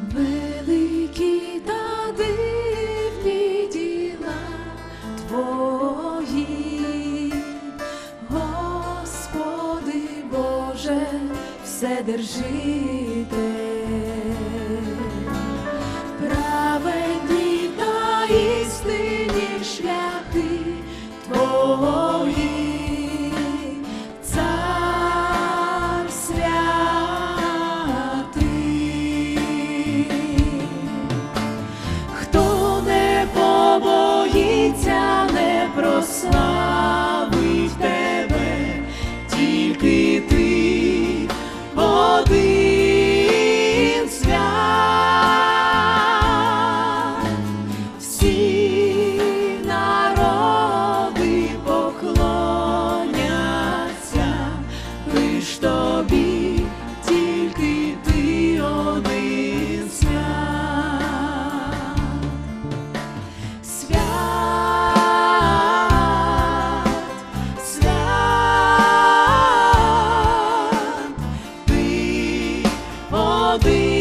великі та дивні твої, Господи Боже, все держите. праведні та істинні шляхи Твої. обіцяли про славу. I'll be.